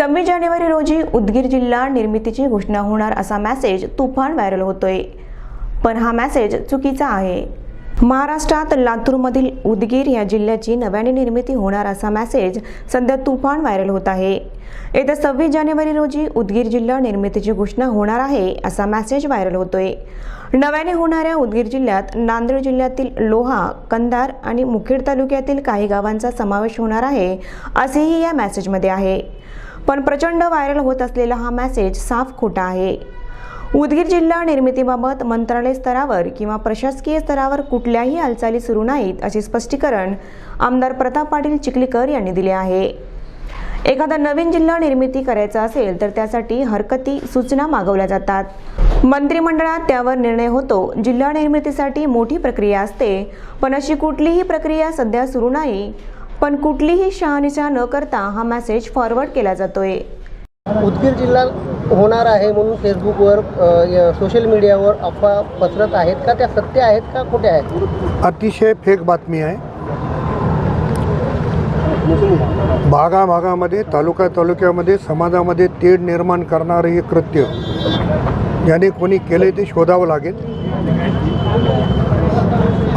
सव्वीस जानेवारी रोजी उदगीर जिल्हा निर्मितीची घोषणा होणार असा मेसेज तुफान व्हायरल होतोय. पण हा मेसेज चुकीचा आहे. महाराष्ट्रात लातूरमधील उदगीर या जिल्ह्याची नव्याने निर्मिती होणार असा मेसेज सध्या तुफान व्हायरल होत आहे. येत्या सव्वीस जानेवारी रोजी उदगीर जिल्हा निर्मितीची घोषणा होणार आहे असा मेसेज व्हायरल होतोय. नव्याने होणाऱ्या उदगीर जिल्ह्यात नांदेड जिल्ह्यातील लोहा कंधार आणि मुखेड तालुक्यातील काही गावांचा समावेश होणार आहे असेही या मेसेजमध्ये आहे. पण प्रचंड व्हायरल होत असलेला हा मेसेज साफ खोटा आहे. उदगीर जिल्हा निर्मितीबाबत मंत्रालय स्तरावर किंवा प्रशासकीय स्तरावर कुठल्याही हालचाली सुरू नाहीत असे स्पष्टीकरण आमदार प्रताप पाटील चिखलीकर यांनी दिले आहे. एखादा नवीन जिल्हा निर्मिती करायचा असेल तर त्यासाठी हरकती सूचना मागवल्या जातात. मंत्रिमंडळात त्यावर निर्णय होतो. जिल्हा निर्मितीसाठी मोठी प्रक्रिया असते. पण अशी कुठलीही प्रक्रिया सध्या सुरू नाही. पण कुठलीही शहानिशा न करता हा मेसेज फॉरवर्ड केला जातोय. उदगीर जिल्हा होणार आहे म्हणून फेसबुकवर य- सोशल मीडियावर अफवा पसरत आहेत का? त्या सत्य आहेत का? कुठे आहेत? अतिशय फेक बातमी आहे. भागाभागामध्ये तालुका तालुक्यामध्ये समाजामध्ये तेढ निर्माण करणारं हे कृत्य. ज्याने कोणी केले ते शोधावं लागेल.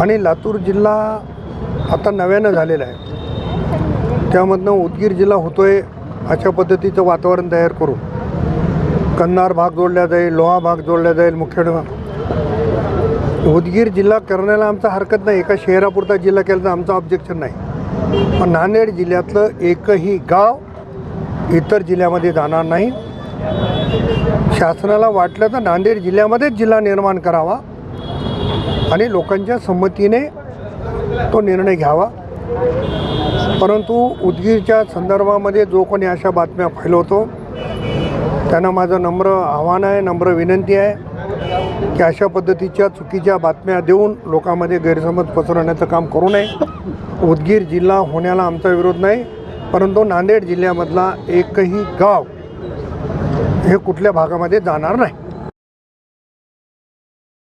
आणि लातूर जिल्हा आता नव्यानं झालेला आहे. त्यामधनं उदगीर जिल्हा होतोय अशा पद्धतीचं वातावरण तयार करू. कन्नार भाग जोडला जाईल लोहा भाग जोडला जाईल मुखेड भाग उदगीर जिल्हा करण्याला आमचा हरकत नाही एका शहरापुरता जिल्हा केला तर आमचं ऑब्जेक्शन नाही. पण नांदेड जिल्ह्यातलं एकही गाव इतर जिल्ह्यामध्ये जाणार नाही. शासनाला वाटलं तर नांदेड जिल्ह्यामध्येच जिल्हा निर्माण करावा आणि लोकांच्या संमतीने तो निर्णय घ्यावा. परंतु उदगीरच्या संदर्भामध्ये जो कोणी अशा बातम्या फैलवतो त्यांना माझं नम्र आव्हान आहे नम्र विनंती आहे की अशा पद्धतीच्या चुकीच्या बातम्या देऊन लोकांमध्ये गैरसमज पसरवण्याचं काम करू नये. उदगीर जिल्हा होण्याला आमचा विरोध नाही परंतु नांदेड जिल्ह्यामधला एकही गाव हे कुठल्या भागामध्ये जाणार नाही.